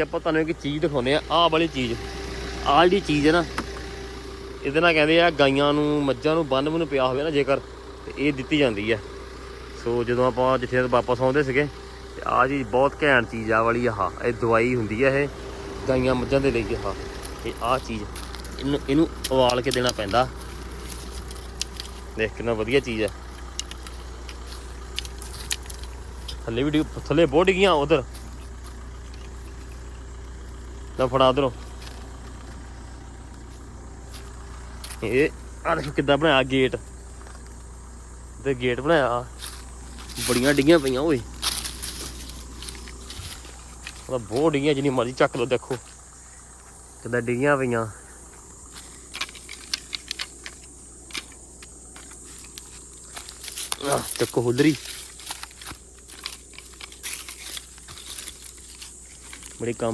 ਆਪਾਂ ਤੁਹਾਨੂੰ ਇੱਕ ਚੀਜ਼ ਦਿਖਾਉਂਦੇ ਆ ਆਹ ਵਾਲੀ ਚੀਜ਼। ਆਹ ਜਿਹੜੀ ਚੀਜ਼ ਹੈ ਨਾ, ਇਹਦੇ ਨਾਲ ਕਹਿੰਦੇ ਆ ਗਾਈਆਂ ਨੂੰ, ਮੱਝਾਂ ਨੂੰ ਬੰਨ ਨੂੰ ਪਿਆ ਹੋਵੇ ਨਾ ਜੇਕਰ, ਤੇ ਇਹ ਦਿੱਤੀ ਜਾਂਦੀ ਹੈ। ਸੋ ਜਦੋਂ ਆਪਾਂ ਜਿੱਥੇ ਵਾਪਸ ਆਉਂਦੇ ਸੀਗੇ, ਤੇ ਆਹ ਚੀਜ਼ ਬਹੁਤ ਘੈਂਟ ਚੀਜ਼ ਆ ਵਾਲੀ ਆਹ, ਇਹ ਦਵਾਈ ਹੁੰਦੀ ਹੈ ਇਹ, ਗਾਈਆਂ ਮੱਝਾਂ ਦੇ ਲਈ ਆਹ। ਤੇ ਆਹ ਚੀਜ਼, ਇਹਨੂੰ ਇਹਨੂੰ ਉਬਾਲ ਕੇ ਦੇਣਾ ਪੈਂਦਾ। ਦੇਖ ਕਿੰਨਾ ਵਧੀਆ ਚੀਜ਼ ਹੈ। ਥੱਲੇ ਵੀ ਡਿੱਗ- ਥੱਲੇ ਬਹੁਤ ਡਿੱਗੀਆਂ ਉਧਰ। ਨਾ ਫੜਾ ਉਧਰੋਂ। ਇਹ ਆ ਦੇਖੋ ਕਿੱਦਾਂ ਬਣਾਇਆ ਗੇਟ। ਤੇ ਗੇਟ ਬਣਾਇਆ। ਬੜੀਆਂ ਡਿੱਗੀਆਂ ਪਈਆਂ ਓਏ। ਉਹਦਾ ਬਹੁਤ ਡਿੱਗੀਆਂ, ਜਿੰਨੀ ਮਰਜ਼ੀ ਚੱਕ ਲਓ ਦੇਖੋ। ਕਿੱਦਾਂ ਡਿੱਗੀਆਂ ਪਈਆਂ। ਆਹ, ਚੱਕੋ ਹੁਲਰੀ ਬੜੀ ਕੰਮ